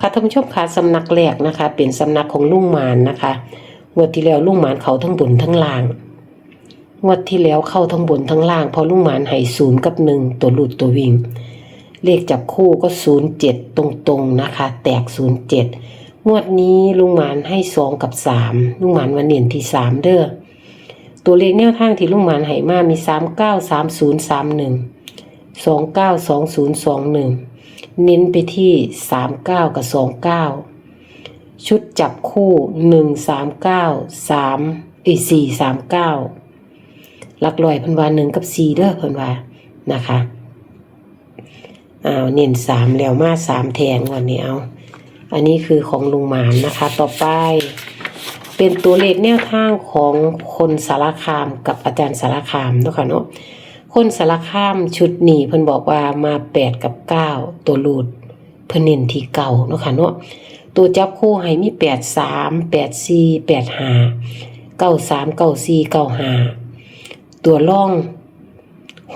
ค่ะท่านผู้ชมค่ะสำนักแรกนะคะ เป็นสำนักของลุงหมานนะคะงวดที่แล้วลุงหมานเขาทั้งบนทั้งล่างงวดที่แล้วเข้าทั้งบนทั้งล่างพราะลุงหมานให้ศูนย์กับหนึ่งตัวหลุดตัววิ่ง เลขจับคู่ก็ศูนย์เจ็ดตรงๆนะคะ แตกศูนย์เจ็ดงวดนี้ลุงหมานให้สองกับสามลุงหมานวันเน้นที่สามเด้อตัวเลขแนวทางที่ลุงหมานให้มามีสามเก้าสามศูนย์สามหนึ่งสองเก้าสองศูนย์สองหนึ่ง เน้นไปที่สามเก้ากับสองเก้าชุดจับคู่หนึ่งสามเก้าสามอีสี่สามเก้าหลักลอยพันวาหนึ่งกับสี่เด้อพันวานะคะอ้าวเน้นสามแล้วมาสามแทงวันนี้เอาอันนี้คือของลุงหมานนะคะ ต่อไป เป็นตัวเลขแนวทางของคนสารคามกับอาจารย์สารคามนะค่ะเนาะ คนสารคามชุดนี้เพิ่นบอกว่ามาแปดกับเก้าตัวรูดเพิ่นเน้นที่เก่าเนาะค่ะเนาะตัวจับคู่ให้มีแปดสามแปดสี่แปดห้าเก้าสามเก้าสี่เก้าห้าตัวล่อง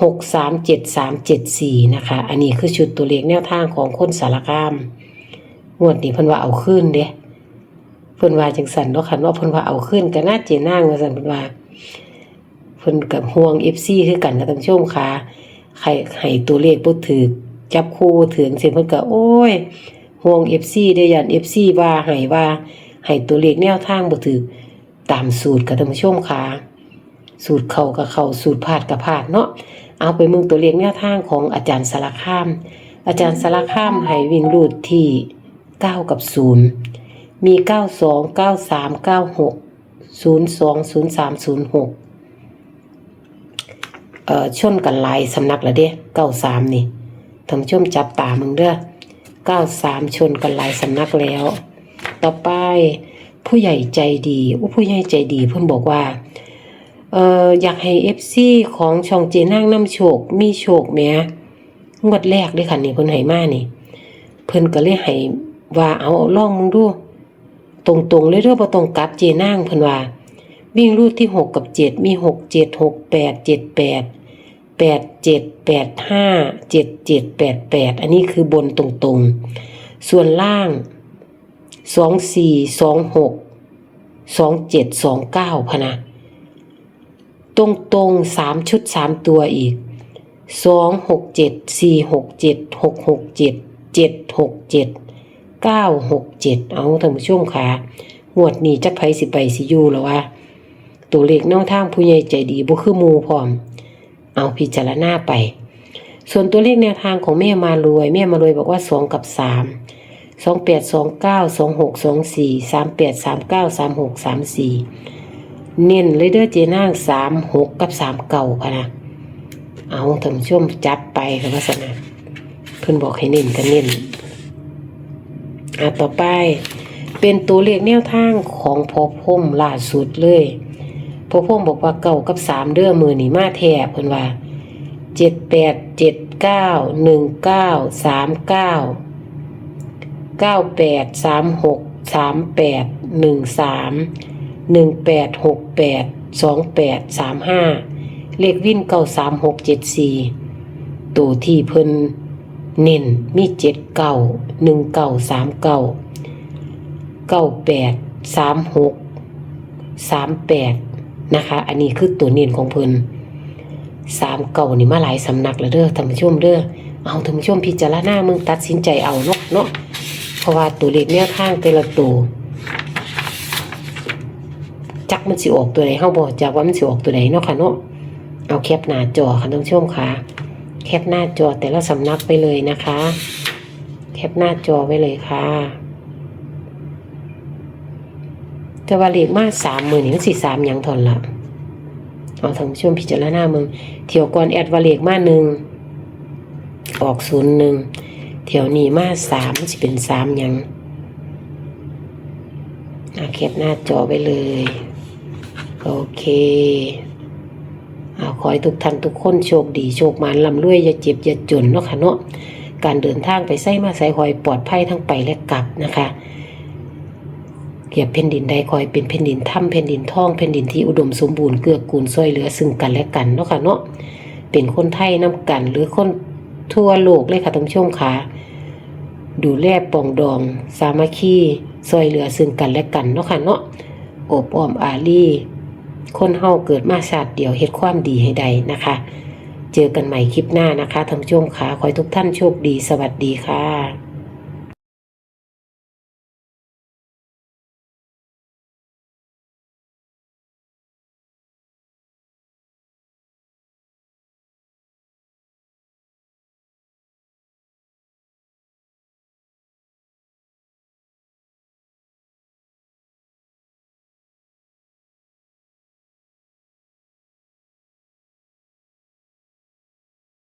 หกสามเจ็ดสามเจ็ดสี่นะคะ อันนี้คือชุดตัวเลขแนวทางของคนสารคามงวดนี้เพิ่นว่าเอาขึ้นเด้เพิ่นว่าจังสันเนาะค่ะเนาะเพิ่นว่าเอาขึ้นก็น่าเจนางว่าสันเพิ่นว่า พิ่นกับห่วง FC คือกันนะท่านผู้ชมค่ะใครให้ตัวเลขบ่ถือจับคู่ถึงเสิเพิ่นก็โอ้ยห่วง FC เด้ยัน FC ว่าให้ว่าให้ตัวเลขแนวทางบ่ถือตามสูตรกับท่านผู้ชมค่ะสูตรเข้ากับเข้าสูตรพาดกับพาดเนาะเอาไปมึงตัวเลขแนวทางของอาจารย์สารคาม อาจารย์สารคามให้วิ่งรูดที่9กับ0มี92 93 96 02 03 06เอ่ เออชนกันหลายสำนักล้วเด้เก้าสามนี่ท่านผู้ชมจับตามึงเด้อเก้าสามชนกันหลายสำนักแล้ว ต่อไปผู้ใหญ่ใจดีอู้ผู้ใหญ่ใจดีเพิ่นบอกว่าเอ่ออยากให้เอฟซีของช่องเจนางน้ำโชค มีโชคแหมงวดแรกเลยค่ะนี่เพิ่นให้มานี่ เพิ่นก็เลยให้ว่าเอาเอาลองมึงดู ตรงๆเลยเด้อบ่ต้องกลับเจนางเพิ่นว่า วิ่งรูดที่หกกับเจ็ดมีหกเจ็ดหกแปดเจ็ดแปดแปดเจ็ดแปดห้าเจ็ดเจ็ดแปดแปดอันนี้คือบนตรงๆ ส่วนล่างสองสี่สองหกสองเจ็ดสองเก้าพะนะ ตรงตรงสามชุดสามตัวอีกสองหกเจ็ดสี่หกเจ็ดหกหกเจ็ดเจ็ดหกเจ็ดเก้าหกเจ็ดเอาท่านผู้ชมค่ะงวดนี้จักไผสิไปสิยู่แล้ววะ ตัวเลขแนวทางผู้ใหญ่ใจดีบ่คือหมู่พร้อม เอาพิจารณาไป ส่วนตัวเลขแนวทางของแม่มารวย แม่มารวยบอกว่า2กับ3 2 8 2 9 2 6 2 4 3 8 3 9 3 6 3 4เน้นเลยเด้อเจนาง3 6กับ3เก่าพะนะเอาท่านผู้ชมจับไปค่ะว่าสนะเพิ่นบอกให้เน้นก็เน้นอะต่อไปเป็นตัวเลขแนวทางของพอพมล่าสุดเลย พอพงบอกว่าเก้ากับสามเด้อมือนี่มาแทบเพิ่นว่าเจ็ดแปดเจ็ดเก้าหนึ่งเก้าสามเก้าเก้าแปดสามหกสามแปดหนึ่งสามหนึ่งแปดหกแปดสองแปดสามห้าเลขวิ่นเก้าสามหกเจ็ดสี่ตัวที่เพิ่นเน้นมีเจ็ดเก้าหนึ่งเก้าสามเก้าเก้าแปดสามหกสามแปด นะคะ อันนี้คือตัวเนียนของเพิ่นสามเก่านี่มาหลายสำนักแล้วเด้อท่านผู้ชมเด้อเอาท่านผู้ชมพิจารณามึงตัดสินใจเอาเนาะเนาะเพราะว่าตัวเลขแนวทางแต่ละตัวจักมันสิออกตัวไหนเฮาบ่จักว่ามันสิออกตัวไหนเนาะค่ะเนาะเอาแคปหน้าจอค่ะท่านผู้ชมค่ะ แคปหน้าจอแต่ละสำนักไปเลยนะคะ แคปหน้าจอไว้เลยค่ะ แต่ว่าเลขมาสามหมื่นนี่มันสี่สามยังทนละเอาทานผู้ชมพิจารณามึงเที่ยวก่อนแอดว่าเลขมาหนึ่งออกศูนย์หนึ่งเที่ยวนี้มาสามจะเป็นสามยังอาแคปหน้าจอไปเลย โอเคเอาขอให้ทุกท่านทุกคนโชคดีโชคมานลำรวยอย่าเจ็บอย่าจนเนาะค่ะเนาะการเดินทางไปไส้มาไส้หอยปลอดภัยทั้งไปและกลับนะคะ เกียบแผ่นดินใดคอยเป็นแผ่นดินถ้ำแผ่นดินท่องแผ่นดินที่อุดมสมบูรณ์เกื้อกูลช่วยเหลือซึ่งกันและกันเนาะค่ะเนาะเป็นคนไทยน้กัน หรือคนทั่วโลกเลยค่ะท่านผู้ชมค่ะดูแลปองดอง สามัคคีซอยเหลือซึ่งกันและกันเนาะค่ะเนาะอบอ้อมอารีคนเฮาเกิดมาชาติเดียวเฮ็ดความดีให้ใดนะคะ เจอกันใหม่คลิปหน้านะคะท่านผู้ชมค่ะขอให้ทุกท่านโชคดีสวัสดีค่ะ